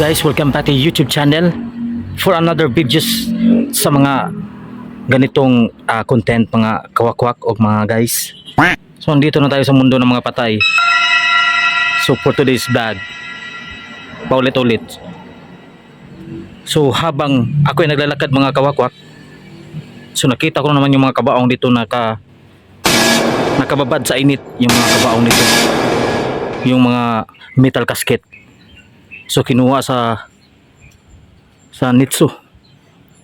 guys, welcome back to YouTube channel for another videos sa mga ganitong ah, content mga kawakwak o mga guys. So andito na tayo sa mundo ng mga patay. So for today's vlog, paulit-ulit. So habang ako ay naglalakad mga kawakwak, so nakita ko na naman yung mga kabaong dito naka nakababad sa init yung mga kabaong dito. Yung mga metal casket. So kinuha sa sa Nitsu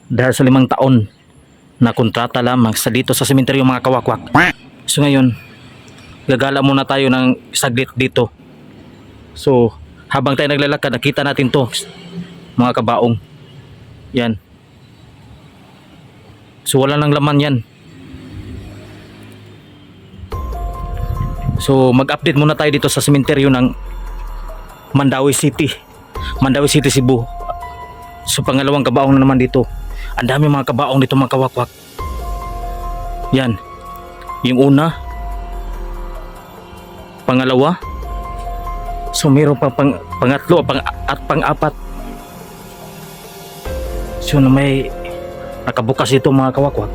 dahil sa limang taon na kontrata lamang sa dito sa sementeryo mga kawakwak. So ngayon, gagala muna tayo ng saglit dito. So habang tayo naglalakad, nakita natin to mga kabaong. Yan. So wala nang laman yan. So mag-update muna tayo dito sa sementeryo ng Mandawi City. Mandawi City, Cebu. So pangalawang kabaong na naman dito. Ang dami mga kabaong dito mga kawakwak. Yan. Yung una. Pangalawa. So meron pa pang pangatlo pang, at pang-apat. So na may nakabukas ito mga kawakwak.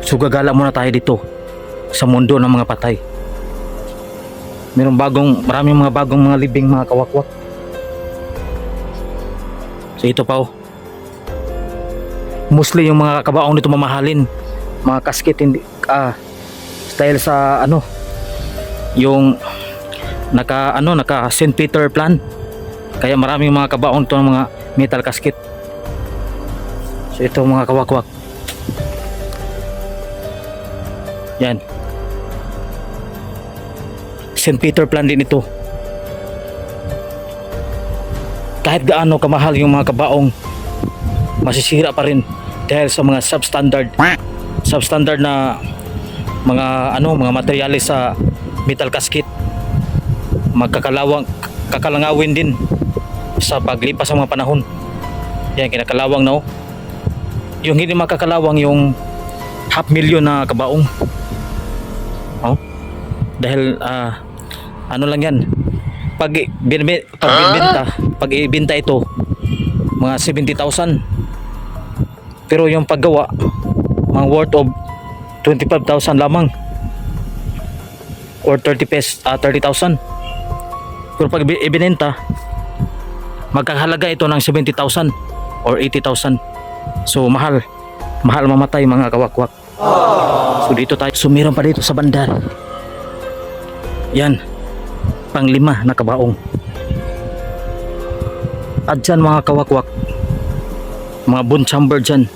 So gagala muna tayo dito sa mundo ng mga patay. Meron bagong, maraming mga bagong mga libing mga kawakwak. So ito pa oh. Mostly yung mga kabaong nito mamahalin. Mga kasket hindi ah style sa ano yung naka ano naka St. Peter plan. Kaya maraming mga kabaong ito ng mga metal casket. So ito mga kawakwak. Yan. St. Peter plan din ito. Kahit gaano kamahal yung mga kabaong, masisira pa rin dahil sa mga substandard substandard na mga ano mga materyales sa metal casket magkakalawang kakalangawin din sa paglipas ng mga panahon yan kinakalawang na oh. yung hindi makakalawang yung half million na kabaong oh dahil ah, ano lang yan? Pag binbe, pag binbenta pag ibenta ito. Mga 70,000 pero yung paggawa mga worth of 25,000 lamang. Or 30 pesos ah 30,000 pero pag ibi- ibinenta magkahalaga ito ng 70,000 or 80,000 so mahal. Mahal mamatay mga kawakwak. So dito tayo. So meron pa dito sa bandar. Yan panglima na kabaong. At dyan mga kawakwak mga bone chamber dyan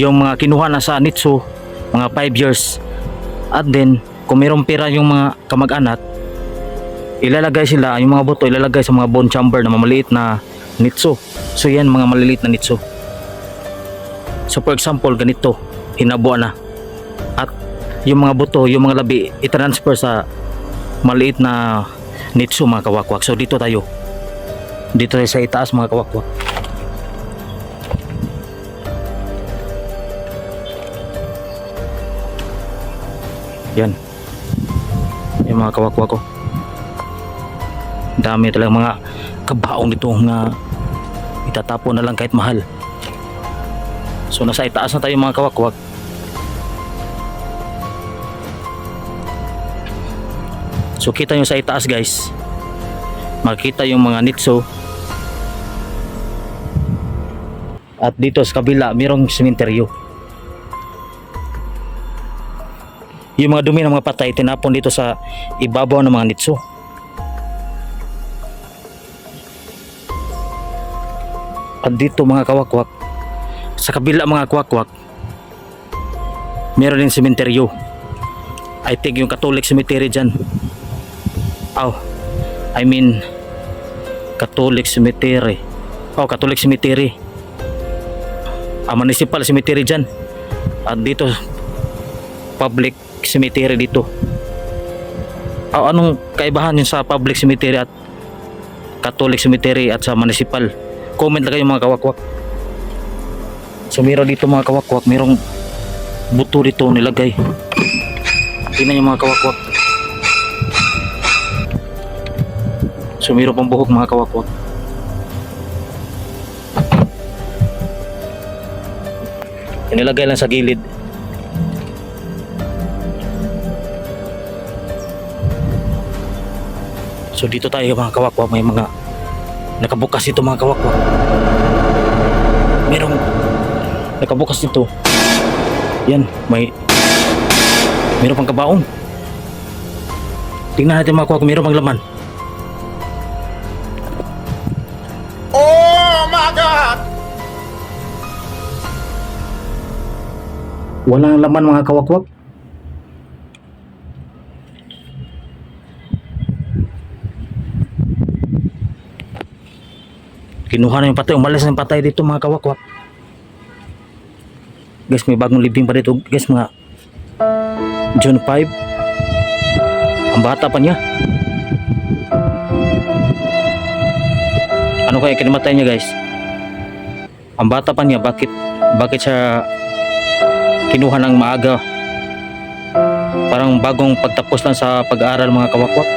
yung mga kinuha na sa Nitsu mga 5 years. At then kung mayroong pera yung mga kamag-anak ilalagay sila yung mga buto ilalagay sa mga bone chamber na mamaliit na Nitsu so yan mga maliliit na Nitsu so for example ganito hinabuan na. At yung mga buto yung mga labi i-transfer sa maliit na Nitsu mga kawakwak so dito tayo dito tayo sa itaas mga kawakwak Yan. Yung mga kawakwa ko. Dami talaga mga kabaong dito na itatapon na lang kahit mahal. So nasa itaas na tayo mga kawakwak. So kita nyo sa itaas guys. Makita yung mga nitso. At dito sa kabila, mayroong sementeryo. yung mga dumi ng mga patay tinapon dito sa ibabaw ng mga nitso at dito mga kawakwak sa kabila mga kawakwak meron din sementeryo I think yung Catholic cemetery dyan oh I mean Catholic cemetery oh Catholic cemetery ah, municipal cemetery dyan at dito public cemetery dito. Ah, anong kaibahan yun sa public cemetery at Catholic cemetery at sa municipal? Comment lang kayo mga kawakwak. So meron dito mga kawakwak, merong buto dito nilagay. Tingnan yung mga kawakwak. Sumiro pang buhok mga kawakwak. Inilagay lang sa gilid. So dito tayo mga kawakwak, may mga nakabukas ito mga kawakwak. Merong nakabukas dito. Yan, may meron pang kabaong. Tingnan natin mga kawakwak, meron pang laman. Walang laman mga kawakwak. Kinuha na yung patay. Umalis na yung patay dito mga kawakwak. Guys, may bagong libing pa dito. Guys, mga June 5. Ang bata pa niya. Ano kaya kinamatay niya guys? Ang bata pa niya. Bakit? Bakit siya kinuha ng maaga. Parang bagong pagtapos lang sa pag-aaral mga kawakwak.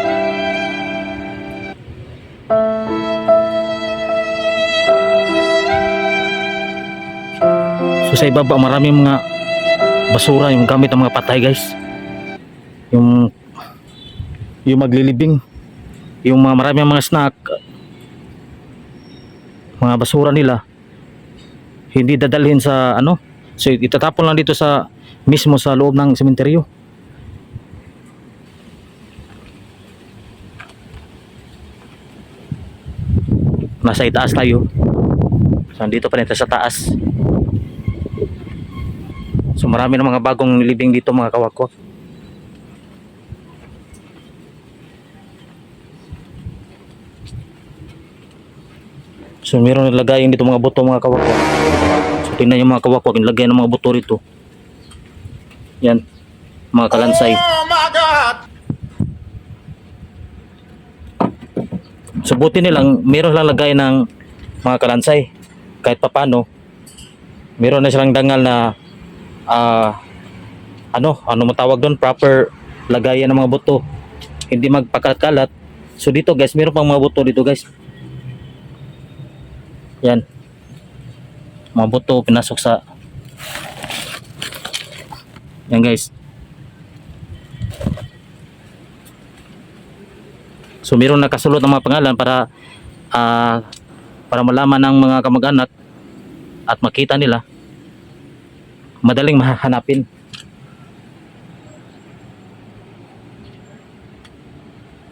So sa ibaba maraming mga basura yung gamit ng mga patay guys. Yung yung maglilibing. Yung mga maraming mga snack mga basura nila hindi dadalhin sa ano So itatapon lang dito sa mismo sa loob ng sementeryo. Nasa itaas tayo. So dito pa rin sa taas. So marami ng mga bagong nilibing dito mga kawakwak. So meron nilagayin dito mga buto mga kawakwak. Tingnan yung mga kawakwak, nilagay ng mga buto rito. Yan. Mga kalansay. Oh my God! So buti nilang meron lang lagay ng mga kalansay. Kahit papano, meron na silang dangal na ah ano, ano matawag doon, proper lagayan ng mga buto. Hindi magpakalat-kalat. So dito guys, meron pang mga buto dito guys. Yan. Mga buto pinasok sa Yan guys. So meron nakasulot ng mga pangalan para ah, para malaman ng mga kamag-anak at makita nila madaling mahanapin.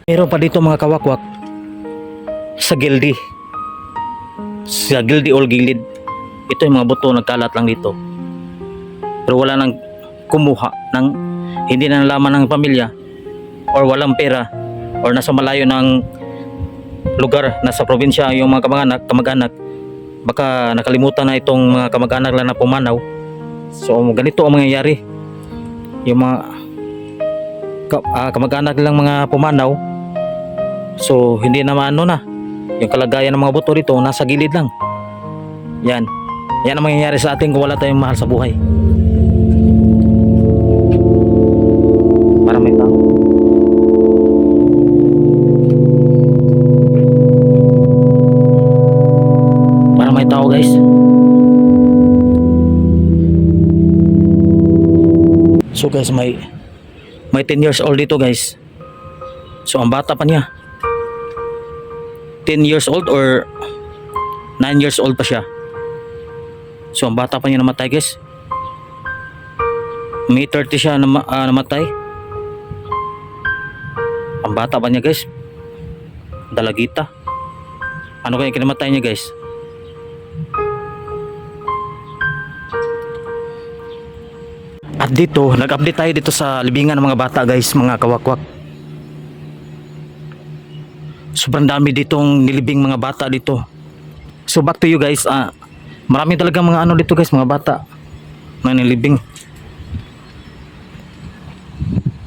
Meron pa dito mga kawakwak sa gildi. Sa gildi or gilid. Ito yung mga buto nagkalat lang dito. Pero wala nang kumuha ng hindi na nalaman ng pamilya or walang pera or nasa malayo ng lugar, nasa probinsya yung mga kamag-anak, kamag-anak, baka nakalimutan na itong mga kamag-anak lang na pumanaw. So ganito ang mangyayari. Yung mga ah, kamag-anak lang mga pumanaw. So hindi naman ano na. Yung kalagayan ng mga buto dito nasa gilid lang. Yan. Yan ang mangyayari sa atin kung wala tayong mahal sa buhay. Para may tao. Para may tao guys. So guys, may may 10 years old dito guys. So ang bata pa niya. 10 years old or 9 years old pa siya. So ang bata pa niya namatay guys. May 30 siya na namatay. Ang bata pa niya guys. Dalagita. Ano kaya kinamatay niya guys? At dito, nag-update tayo dito sa libingan ng mga bata guys, mga kawakwak. Sobrang dami ditong nilibing mga bata dito. So back to you guys, ah, marami talaga mga ano dito guys, mga bata na nilibing.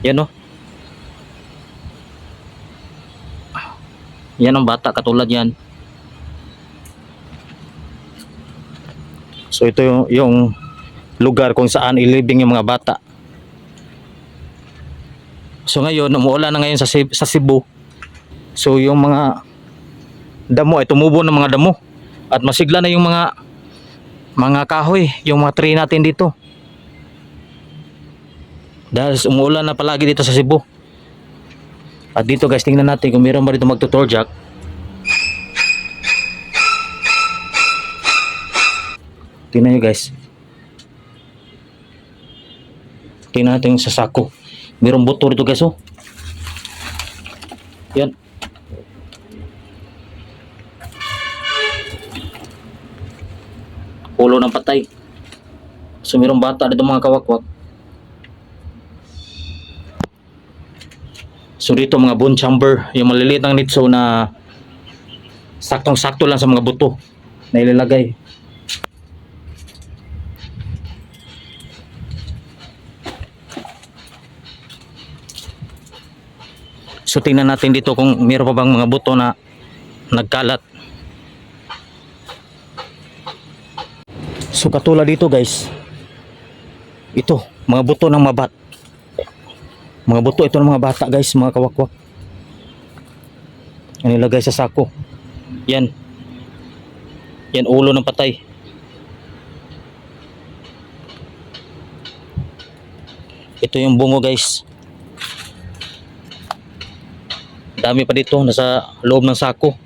Yan oh. Yan ang bata, katulad yan. So ito yung, yung lugar kung saan ilibing yung mga bata. So ngayon, umuulan na ngayon sa, sa Cebu. So yung mga damo ay tumubo ng mga damo at masigla na yung mga mga kahoy, yung mga tree natin dito. Dahil umuulan na palagi dito sa Cebu. At dito guys, tingnan natin kung meron ba dito magtutor jack. Tingnan nyo guys. Tingnan natin yung sa sako. Merong buto dito guys oh. Yan. Ulo ng patay. So merong bata dito mga kawakwak. So dito mga bone chamber, yung maliliit ng nitso na saktong-sakto lang sa mga buto na ilalagay. So tingnan natin dito kung meron pa bang mga buto na nagkalat. So katulad dito guys. Ito, mga buto ng mabat. Mga buto ito ng mga bata guys, mga kawakwak. Ang nilagay sa sako. Yan. Yan ulo ng patay. Ito yung bungo guys. Dami pa dito, nasa loob ng sako.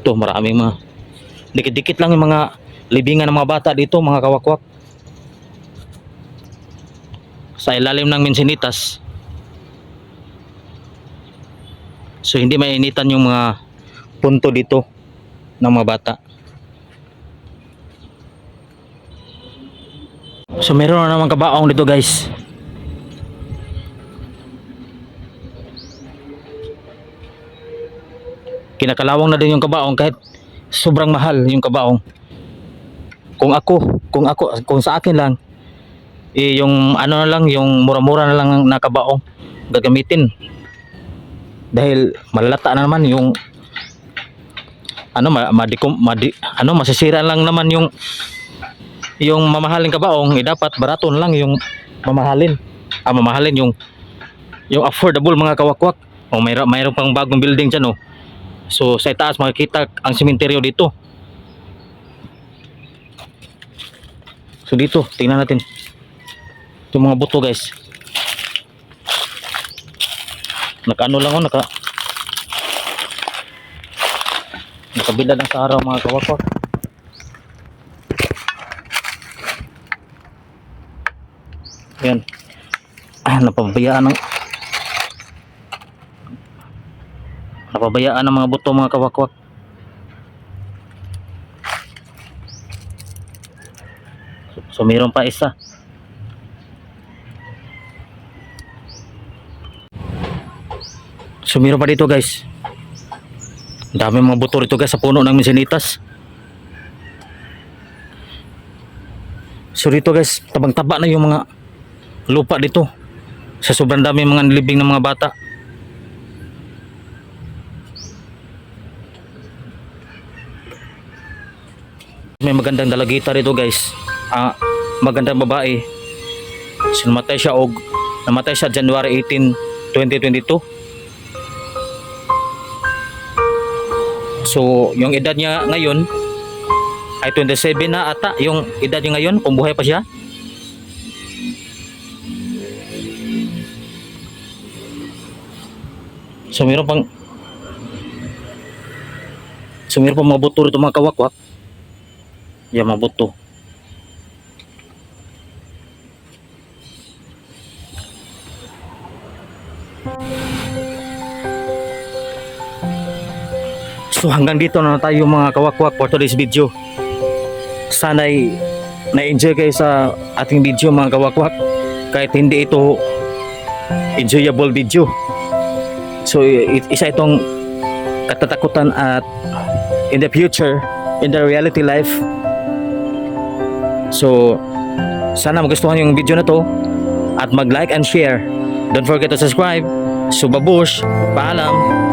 Ito, maraming mga dikit-dikit lang yung mga libingan ng mga bata dito, mga kawakwak. Sa ilalim ng mensinitas. So hindi mainitan yung mga punto dito ng mga bata. So meron na naman kabaong dito guys. Kinakalawang na din yung kabaong kahit sobrang mahal yung kabaong. Kung ako, kung ako, kung sa akin lang, eh, yung ano na lang, yung mura-mura na lang na kabaong gagamitin. Dahil malalata na naman yung ano ma, madikum, madi, ano masisira lang naman yung yung mamahalin kabaong eh dapat barato na lang yung mamahalin. Ah, mamahalin yung yung affordable mga kawakwak. O mayroon mayroon pang bagong building diyan oh. So sa itaas makikita ang sementeryo dito. So dito, tingnan natin. Yung mga buto guys. Nakaano lang oh, naka Nakabila lang sa araw mga kawakwak. Yan. Ah, napabayaan ng Napabayaan ng mga buto mga kawakwak. So, so mayroon pa isa. So mayroon pa dito guys. Ang Dami mga buto rito guys sa puno ng misinitas. So dito guys, tabang-taba na yung mga lupa dito. Sa sobrang dami mga nilibing ng mga bata. May magandang dalagita rito guys. Ah, magandang babae. So, namatay siya og namatay siya January 18, 2022. So, yung edad niya ngayon ay 27 na ata. Yung edad niya ngayon, kung buhay pa siya. So, meron pang So, meron pang mga buto rito mga kawakwak. Yamabuto. So hanggang dito na tayo mga kawakwak for today's video. Sana'y na-enjoy kayo sa ating video mga kawakwak. Kahit hindi ito enjoyable video. So isa itong katatakutan at in the future, in the reality life, So, sana magustuhan yung video na to at mag-like and share. Don't forget to subscribe. Subabush, paalam.